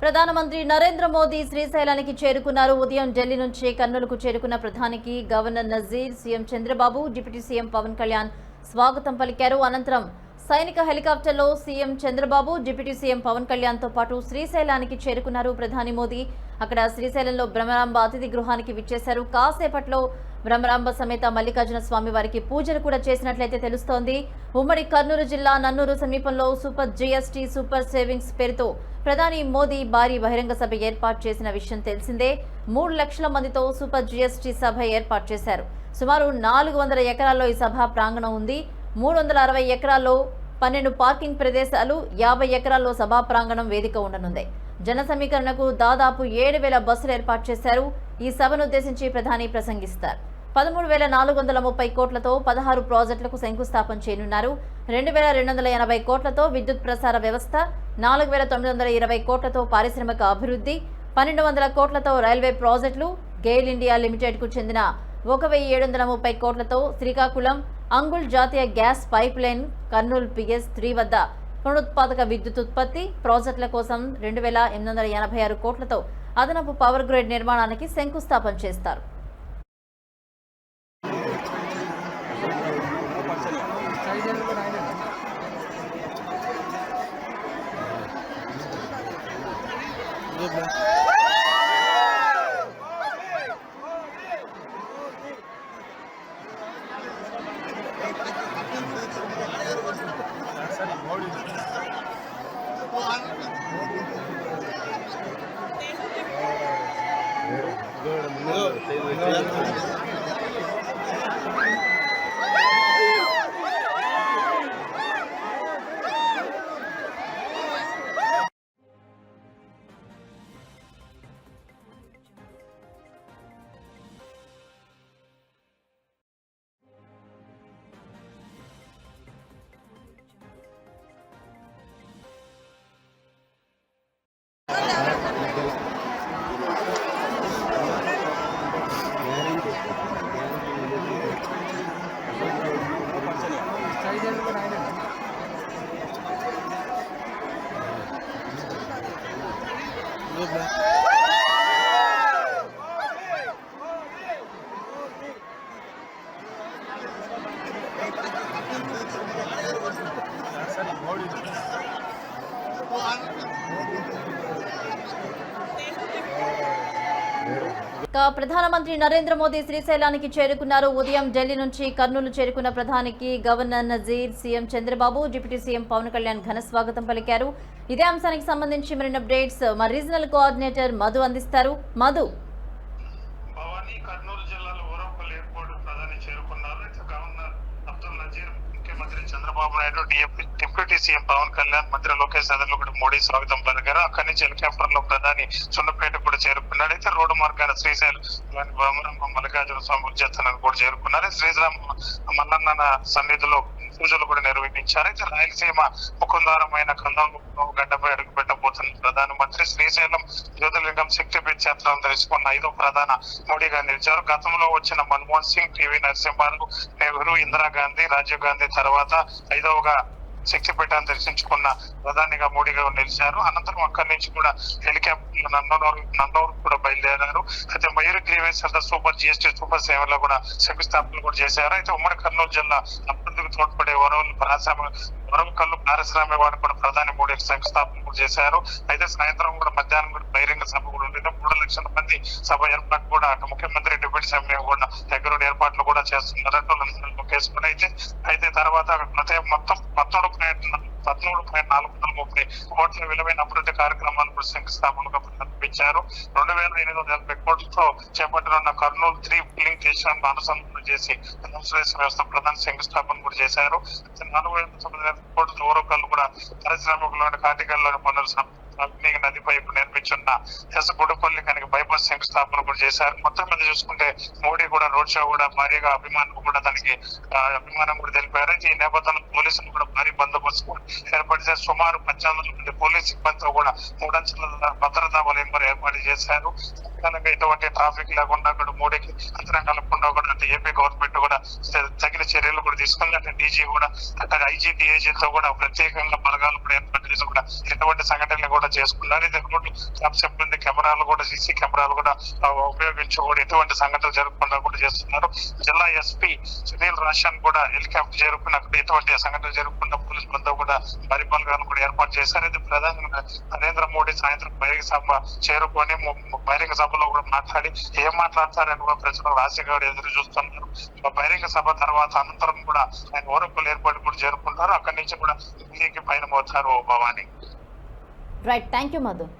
ప్రధానమంత్రి నరేంద్ర మోదీ శ్రీశైలానికి చేరుకున్నారు. ఉదయం ఢిల్లీ నుంచి కర్నూలుకు చేరుకున్న ప్రధానికి governor Nazeer CM Chandrababu deputy CM Pawan Kalyan స్వాగతం పలికారు. అనంతరం సైనిక హెలికాప్టర్లో CM Chandrababu deputy CM Pawan కళ్యాణ్తో పాటు శ్రీశైలానికి చేరుకున్నారు ప్రధాని మోదీ. అక్కడ శ్రీశైలంలో భ్రమరాంబ అతిథి గృహానికి విచ్చేశారు. కాసేపట్లో భ్రమరాంబ సమేత మల్లికార్జున స్వామి వారికి పూజలు కూడా చేసినట్లయితే తెలుస్తోంది. ఉమ్మడి కర్నూలు జిల్లా నన్నూరు సమీపంలో సూపర్ జీఎస్టీ సూపర్ సేవింగ్స్ పేరుతో ప్రధాని మోదీ భారీ బహిరంగ సభ ఏర్పాటు చేసిన విషయం తెలిసిందే. మూడు లక్షల మందితో సూపర్ జీఎస్టీ సభ ఏర్పాటు చేశారు. సుమారు నాలుగు వందల ఎకరాల్లో ఈ సభ ప్రాంగణం ఉంది. మూడు వందల అరవై ఎకరాల్లో పన్నెండు పార్కింగ్ ప్రదేశాలు యాభై ఎకరాల్లో సభా ప్రాంగణం వేదిక ఉండనుంది. జన సమీకరణకు దాదాపు ఏడు వేల బస్సులు ఏర్పాటు చేశారు. ఈ సభను ఉద్దేశించి ప్రధాని ప్రసంగిస్తారు. పదమూడు వేల నాలుగు వందల ముప్పై కోట్లతో పదహారు ప్రాజెక్టులకు శంకుస్థాపన చేయనున్నారు. రెండు వేల రెండు వందల ఎనభై కోట్లతో విద్యుత్ ప్రసార వ్యవస్థ నాలుగు వేల తొమ్మిది వందల ఇరవై కోట్లతో పారిశ్రామిక అభివృద్ధి పన్నెండు వందల కోట్లతో రైల్వే ప్రాజెక్టులు గెయిల్ ఇండియా లిమిటెడ్కు చెందిన ఒక వెయ్యి ఏడు వందల ముప్పై కోట్లతో శ్రీకాకుళం అంగుల్ జాతీయ gas pipeline Kurnool PS three వద్ద పునరుత్పాదక విద్యుత్ ఉత్పత్తి ప్రాజెక్టుల కోసం రెండు వేల ఎనిమిది వందల ఎనభై ఆరు కోట్లతో అదనపు పవర్ గ్రిడ్ నిర్మాణానికి శంకుస్థాపన చేస్తారు. இதோட முன்னோட செய்து Globo, né? ప్రధానమంత్రి నరేంద్ర మోదీ శ్రీశైలానికి చేరుకున్నారు. ఉదయం ఢిల్లీ నుంచి కర్నూలు చేరుకున్న ప్రధానికి governor Nazeer CM Chandrababu deputy CM Pawan Kalyan ఘన స్వాగతం పలికారు. ఇదే అంశానికి సంబంధించి మరిన్ని అప్డేట్స్ మా రీజనల్ కోఆర్డినేటర్ మధు అందిస్తారు. మధు. కర్నూలు జిల్లాలో ఎయిర్పోర్ట్ ప్రధాని చేరుకున్నారు. గవర్నర్ అబ్దుల్ నజీర్ ముఖ్యమంత్రి చంద్రబాబు నాయుడు డిఎఫ్ డిప్యూటీ సీఎం పవన్ కళ్యాణ్ మంత్రి లోకేష్ యాదవ్ కూడా మోడీ స్వాగతం పలికారు. అక్కడి నుంచి హెలికాప్టర్లో ప్రధాని సున్నపేట కూడా చేరుకున్నాడు. అయితే రోడ్డు మార్గాన శ్రీశైలం భ్రమరంభం మల్లికార్జున స్వామి ఉద్యతనకు కూడా చేరుకున్నారు. శ్రీరామ మల్లన్న సన్నిధిలో పూజలు కూడా నిర్వహించారు. అయితే రాయలసీమ ముఖందారమైన కందంలో గడ్డపై అడుగు పెట్టబోతున్న ప్రధానమంత్రి శ్రీశైలం జ్యోతిర్లింగం శక్తిపీఠ క్షేత్రం తెలుసుకున్న ఐదో ప్రధాన మోడీగా నిలిచారు. గతంలో వచ్చిన మన్మోహన్ సింగ్ పివి నరసింహారావు నెహ్రూ ఇందిరాగాంధీ రాజీవ్ గాంధీ తర్వాత ఐదవగా శక్తిపీఠాన్ని దర్శించుకున్న ప్రధానిగా మోడీగా నిలిచారు. అనంతరం అక్కడి నుంచి కూడా హెలికాప్టర్ నందనూరు నందనూరు కూడా బయలుదేరారు. అయితే మయూరి గ్రీవేస్ సూపర్ జిఎస్టీ సూపర్ సేవలో కూడా శంకుస్థాపన కూడా చేశారు. అయితే ఉమ్మడి కర్నూలు జిల్లా అభివృద్ధికి తోడ్పడే వరవలు పారిశ్రామిక వరవకల్లు పారిశ్రామిక వాడు కూడా ప్రధాని మోడీ శంకుస్థాపన చేశారు. అయితే సాయంత్రం కూడా మధ్యాహ్నం కూడా బహిరంగ సభ కూడా ఉంది మూడు లక్షల మంది సభ ఏర్పాటు కూడా అటు ముఖ్యమంత్రి డిప్యూటీ సీఎం కూడా దగ్గర ఏర్పాట్లు కూడా చేస్తున్నారు లోకేష్ కూడా అయితే. అయితే తర్వాత అయితే మొత్తం పద్నాలుగు పాయింట్ పద్నాలుగు పాయింట్ నాలుగు వందల ముప్పై కోట్ల విలువైన అభివృద్ధి కార్యక్రమాలు కూడా శంకుస్థాపనగా పంపించారు. రెండు వేల ఎనిమిది వందల ఎనభై కోట్లతో చేపట్టనున్న కర్నూలు త్రీ లింక్ దేశాన్ని అనుసంధానం చేసి ఇన్సూరెన్స్ వ్యవస్థ ప్రధాన శంకుస్థాపన కూడా చేశారు. నాలుగు వేల తొమ్మిది వేల కోట్ల కూడా పారిశ్రామికలోని కాటికల్లోని పనులు అగ్ని నది పైపు నిర్మించున్న ఎస్ గుడపల్లి కనుక బైపాస్ శంకుస్థాపన కూడా చేశారు. మొత్తం మీద చూసుకుంటే మోడీ కూడా రోడ్ షో కూడా భారీగా అభిమానం కూడా తనకి అభిమానం కూడా తెలిపారు. ఈ నేపథ్యంలో పోలీసులు కూడా భారీ బందోబస్తు ఏర్పాటు చేసి సుమారు పద్నాలుగు మంది పోలీస్ సిబ్బందితో కూడా మూడంచెల భద్రతా వలయం కూడా ఏర్పాటు చేశారు. కనుక ఎటువంటి ట్రాఫిక్ లేకుండా కూడా మోడీకి అంతరం కలగకుండా కూడా అంటే ఏపీ గవర్నమెంట్ కూడా తగిన చర్యలు కూడా తీసుకుంది అంటే డీజీ కూడా అక్కడ ఐజీ డిఐజీతో కూడా ప్రత్యేకంగా బలగాలు కూడా ఏర్పాటు చేసి కూడా ఎటువంటి సంఘటనలు కూడా చేసుకున్నారు. ఇంతకుముందు రోడ్లు క్యాబ్ కెమెరాలు కూడా సీసీ కెమెరాలు కూడా ఉపయోగించకూడదు ఎటువంటి సంఘటనలు జరగకుండా కూడా చేస్తున్నారు. జిల్లా ఎస్పీ సునీల్ రాషన్ కూడా హెలికాప్టర్ చేరుకుని అక్కడ ఎటువంటి సంఘటనలు జరగకుండా పోలీస్ బృందం కూడా భారీ బలగాలు కూడా ఏర్పాటు చేశారు. ఇది ప్రధానంగా నరేంద్ర మోడీ సాయంత్రం బహిరంగ సభ చేరుకొని బహిరంగ సభలో కూడా మాట్లాడి ఏం మాట్లాడతారని కూడా ప్రజలు రాజశేఖర్ ఎదురు చూస్తున్నారు. బహిరంగ సభ తర్వాత అనంతరం కూడా ఆయన ఓరకులు ఏర్పాటు కూడా చేరుకుంటారు. అక్కడి నుంచి కూడా ఢిల్లీకి పయనమవుతారు Bhavani. Right, thank you, mother.